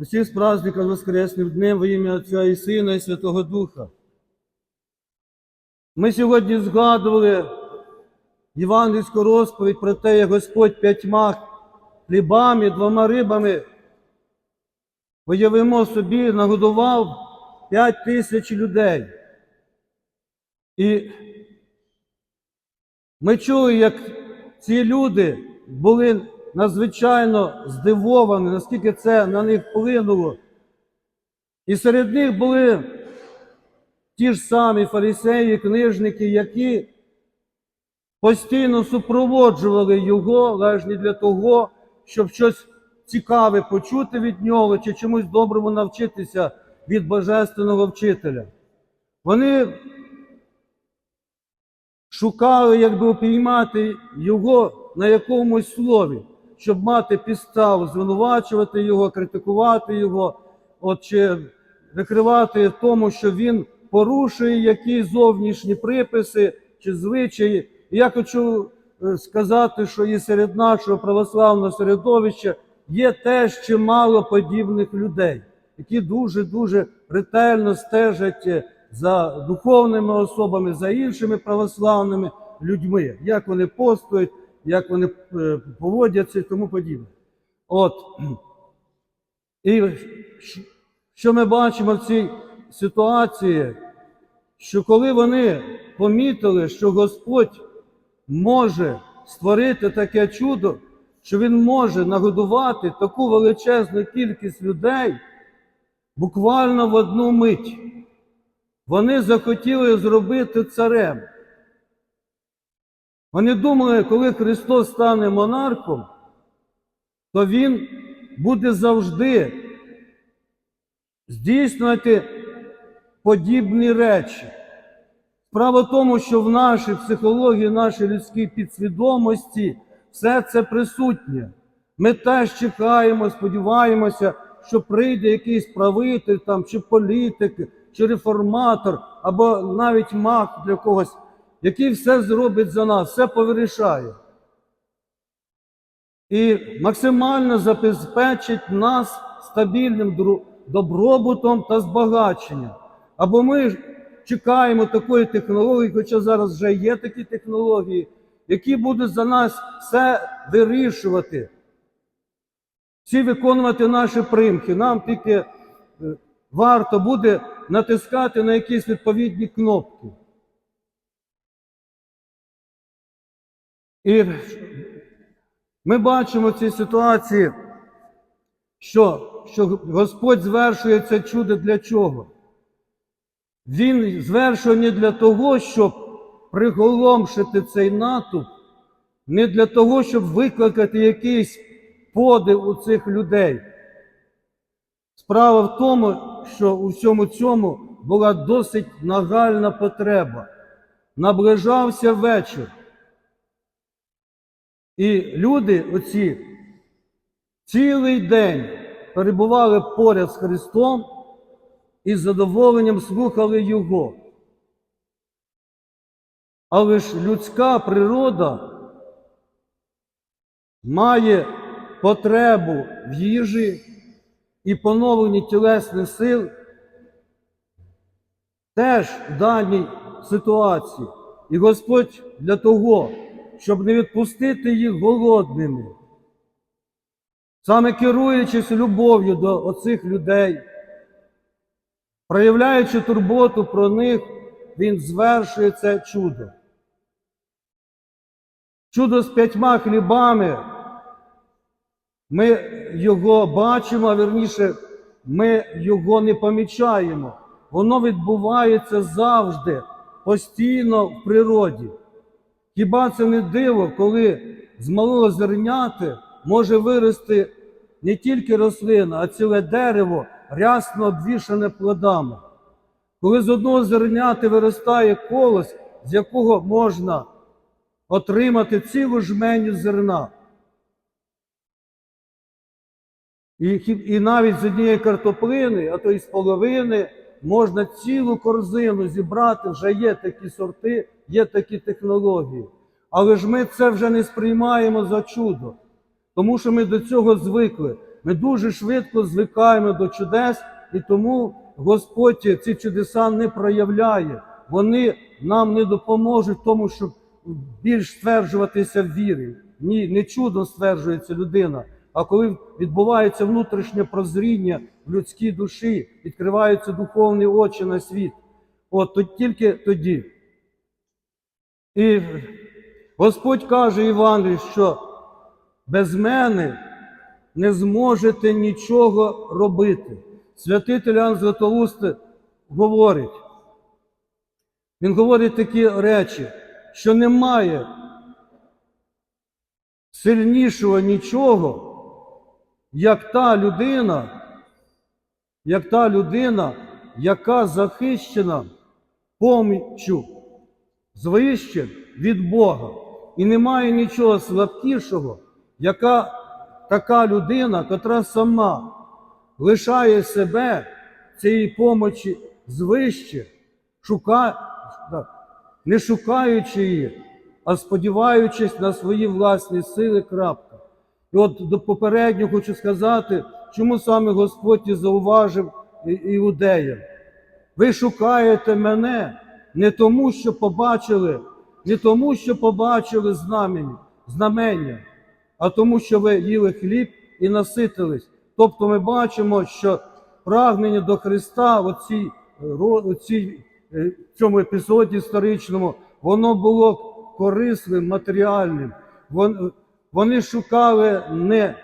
Усіх з праздником Воскресним днем во ім'я Отця і Сина і Святого Духа. Ми сьогодні згадували євангельську розповідь про те, як Господь п'ятьма хлібами, двома рибами, уявимо собі, нагодував п'ять тисяч людей. І ми чули, як ці люди були надзвичайно здивовані, наскільки це на них вплинуло. І серед них були ті ж самі фарисеї, книжники, які постійно супроводжували його, не для того, щоб щось цікаве почути від нього чи чомусь доброму навчитися від божественного вчителя. Вони шукали, як би упіймати його на якомусь слові, щоб мати підставу звинувачувати його, критикувати його, от чи викривати тому, що він порушує якісь зовнішні приписи чи звичаї. Я хочу е, сказати, що і серед нашого православного середовища є теж чимало подібних людей, які дуже-дуже ретельно стежать за духовними особами, за іншими православними людьми, як вони постують, як вони е, поводяться і тому подібне. От. І що ми бачимо в цій ситуації, що коли вони помітили, що Господь може створити таке чудо, що Він може нагодувати таку величезну кількість людей буквально в одну мить. Вони захотіли зробити царем. Вони думали, коли Христос стане монархом, то Він буде завжди здійснювати подібні речі. Справа в тому, що в нашій психології, в нашій людській підсвідомості все це присутнє. Ми теж чекаємо, сподіваємося, що прийде якийсь правитель там, чи політик, чи реформатор, або навіть маг для когось, який все зробить за нас, все повирішає. І максимально забезпечить нас стабільним добробутом та збагаченням. Або ми чекаємо такої технології, хоча зараз вже є такі технології, які будуть за нас все вирішувати, всі виконувати наші примхи. Нам тільки е, варто буде натискати на якісь відповідні кнопки. І ми бачимо в цій ситуації, що, що Господь звершує це чудо для чого? Він звершує не для того, щоб приголомшити цей натовп, не для того, щоб викликати якийсь подив у цих людей. Справа в тому, що у всьому цьому була досить нагальна потреба. Наближався вечір. І люди оці цілий день перебували поряд з Христом і з задоволенням слухали Його. Але ж людська природа має потребу в їжі і поновленні тілесних сил теж в даній ситуації. І Господь для того, щоб не відпустити їх голодними, саме керуючись любов'ю до оцих людей, проявляючи турботу про них, Він звершує це чудо. Чудо з п'ятьма хлібами. Ми його бачимо, а верніше, ми його не помічаємо. Воно відбувається завжди, постійно в природі. Хіба це не диво, коли з малого зерняти може вирости не тільки рослина, а ціле дерево, рясно обвішане плодами? Коли з одного зерняти виростає колос, з якого можна отримати цілу жменю зерна. І, і навіть з однієї картоплини, а то й з половини, можна цілу корзину зібрати, вже є такі сорти, є такі технології. Але ж ми це вже не сприймаємо за чудо, тому що ми до цього звикли. Ми дуже швидко звикаємо до чудес, і тому Господь ці чудеса не проявляє. Вони нам не допоможуть тому, щоб більш стверджуватися в вірі. Ні, не чудом стверджується людина. А коли відбувається внутрішнє прозріння в людській душі, відкриваються духовні очі на світ, от то тільки тоді. І Господь каже Івану, що без мене не зможете нічого робити. Святитель Іоанн Златоуст говорить, він говорить такі речі, що немає сильнішого нічого, як та людина, як та людина, яка захищена поміччю звище від Бога. І немає нічого слабкішого, яка така людина, котра сама лишає себе цієї помочі звище, шука, не шукаючи її, а сподіваючись на свої власні сили, крапка. І от до попереднього хочу сказати, чому саме Господь і зауважив іудеям. Ви шукаєте мене не тому, що побачили, не тому, що побачили знамені, знамення, а тому, що ви їли хліб і наситились. Тобто ми бачимо, що прагнення до Христа в цій, е, цьому епізоді історичному, воно було корисним, матеріальним. Вони шукали не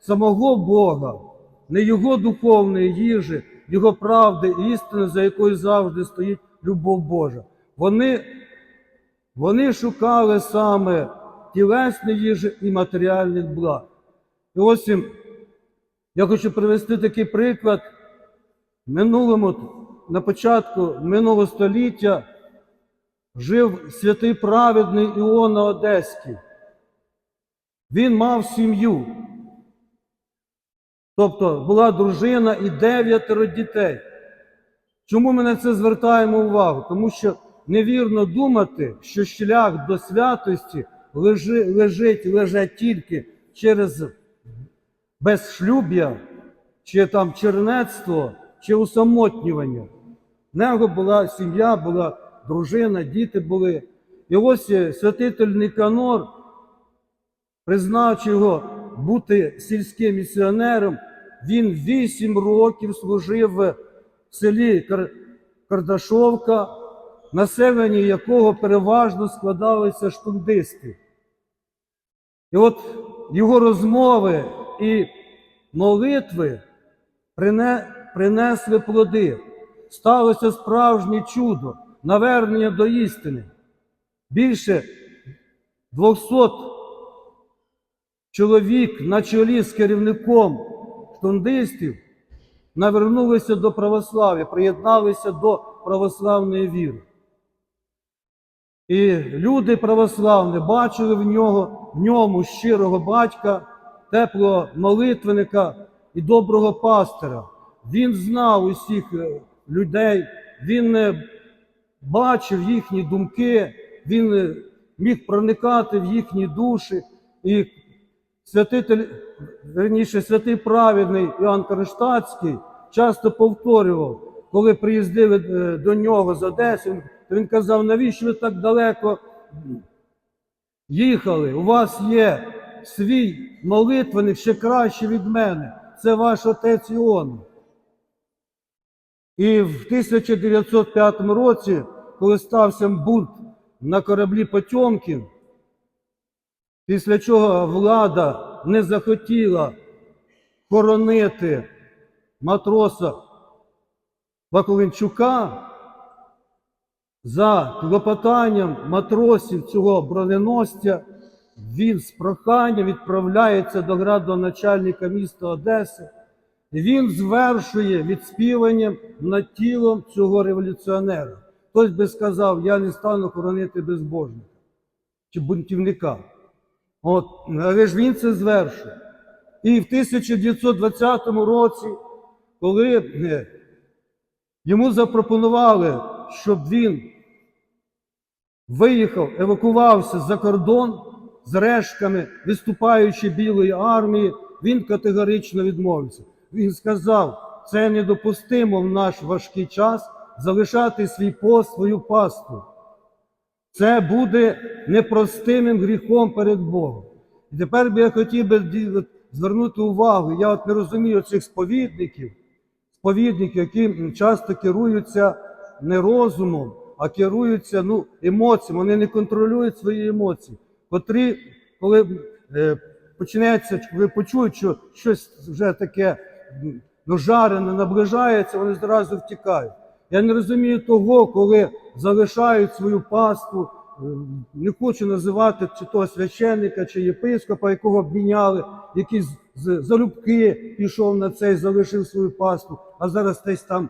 самого Бога, не Його духовної їжі, Його правди істини, за якою завжди стоїть любов Божа. Вони, вони шукали саме тілесні їжі і матеріальних благ. І ось я хочу привести такий приклад. Минулому, на початку минулого століття жив святий праведний Іона Одеський. Він мав сім'ю. Тобто була дружина і дев'ятеро дітей. Чому ми на це звертаємо увагу? Тому що невірно думати, що шлях до святості лежи- лежить, лежить тільки через безшлюб'я, чи там чернецтво, чи усамотнювання. В нього була сім'я, була дружина, діти були. І ось е, святитель Ніканор, призначив його бути сільським місіонером, він вісім років служив в селі Кар- Кардашовка, населення якого переважно складалися штундисти. І от його розмови і молитви принесли плоди. Сталося справжнє чудо, навернення до істини. Більше 200 чоловік на чолі з керівником штундистів навернулися до православ'я, приєдналися до православної віри. І люди православні бачили в нього, в ньому щирого батька, теплого молитвенника і доброго пастора. Він знав усіх е, людей, він е, бачив їхні думки, він е, міг проникати в їхні душі. І святитель, верніше, святий праведний Іоанн Кронштадтський часто повторював, коли приїздили е, до нього з Одеси, то він казав, навіщо ви так далеко їхали? У вас є свій молитвеник ще краще від мене. Це ваш отець Іон. І в 1905 році, коли стався бунт на кораблі Потьомкін, після чого влада не захотіла хоронити матроса Ваколенчука, за клопотанням матросів цього броненосця він з проханням відправляється до градоначальника міста Одеси. Він звершує відспіванням над тілом цього революціонера. Хтось би сказав, я не стану хоронити безбожника чи бунтівника. От, але ж він це звершує. І в 1920 році, коли е, йому запропонували, щоб він виїхав, евакувався за кордон з рештками виступаючої білої армії, Він категорично відмовився. Він сказав, це недопустимо в наш важкий час залишати свій пост, свою пасту. Це буде непростимим гріхом перед Богом. І тепер би я хотів би звернути увагу. Я от не розумію цих сповідників, сповідників, які часто керуються не розумом, а керуються ну, емоціями. Вони не контролюють свої емоції. Котрі, коли е, почнеться, коли почують, що щось вже таке ну, жарене наближається, вони зразу втікають. Я не розумію того, коли залишають свою паству, е, не хочу називати чи того священника, чи єпископа, якого обміняли, який з- залюбки пішов на цей, залишив свою паству, а зараз десь там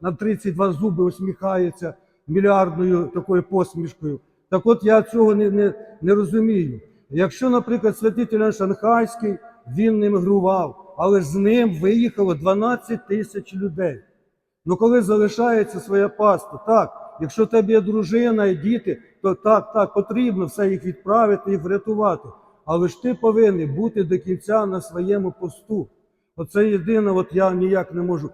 на 32 зуби усміхається мільярдною такою посмішкою. Так от я цього не, не, не розумію. Якщо, наприклад, святитель Шанхайський, він не мигрував, але з ним виїхало 12 тисяч людей. Ну коли залишається своя паства, так, Якщо в тебе є дружина і діти, то так, так, потрібно все їх відправити і врятувати. Але ж ти повинен бути до кінця на своєму посту. Оце єдине, от я ніяк не можу.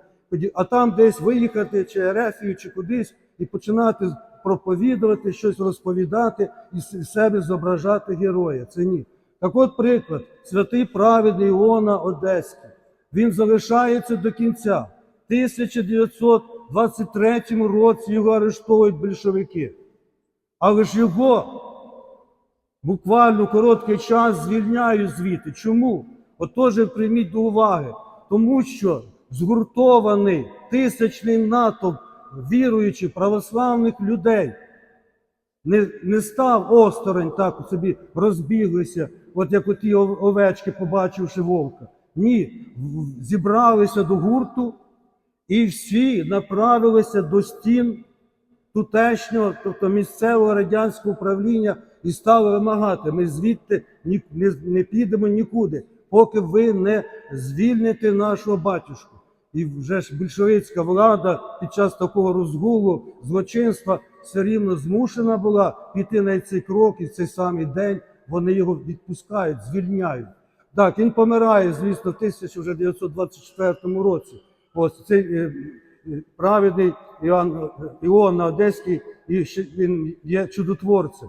А там десь виїхати, чи Ерефію, чи кудись, і починати проповідувати, щось розповідати і себе зображати героя. Це ні. Так от приклад, святий праведний Іона Одеський. Він залишається до кінця. 1900 23-му році його арештовують більшовики. Але ж його буквально короткий час звільняють звідти. Чому? Отож, прийміть до уваги, тому що згуртований тисячний натовп віруючих православних людей не не став осторонь, так собі розбіглися, от як оті овечки, побачивши вовка. Ні, зібралися до гурту і всі направилися до стін тутешнього, тобто місцевого радянського управління, і стали вимагати: ми звідти ні, не, не підемо нікуди, поки ви не звільните нашого батюшку. І вже ж більшовицька влада під час такого розгулу злочинства все рівно змушена була піти на цей крок, і в цей самий день вони його відпускають, звільняють. Так, він помирає, звісно, в 1924 році. Ось цей е, е, праведний Іоанн, Іона Одеський, і він є чудотворцем.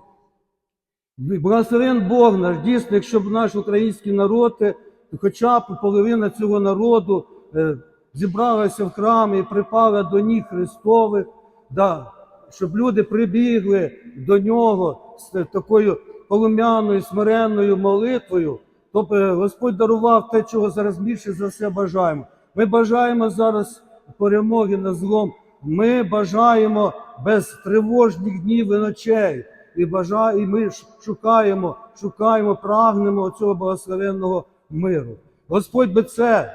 Благословен Бог наш, дійсно, якщо наш український народ, е, хоча б половина цього народу е, зібралася в храм і припала до ніг Христових, да, щоб люди прибігли до нього з такою полум'яною, смиренною молитвою, то е, Господь дарував те, чого зараз більше за все бажаємо. Ми бажаємо зараз перемоги над злом. Ми бажаємо без тривожних днів і ночей. І бажа... і ми шукаємо, шукаємо, прагнемо цього благословенного миру. Господь би це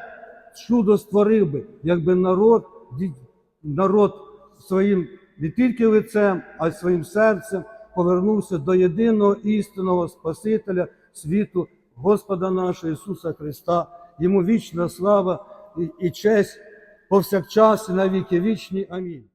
чудо створив би, якби народ, народ своїм не тільки лицем, а й своїм серцем повернувся до єдиного істинного Спасителя світу, Господа нашого Ісуса Христа. Йому вічна слава і честь повсякчас і на віки вічні. Амінь.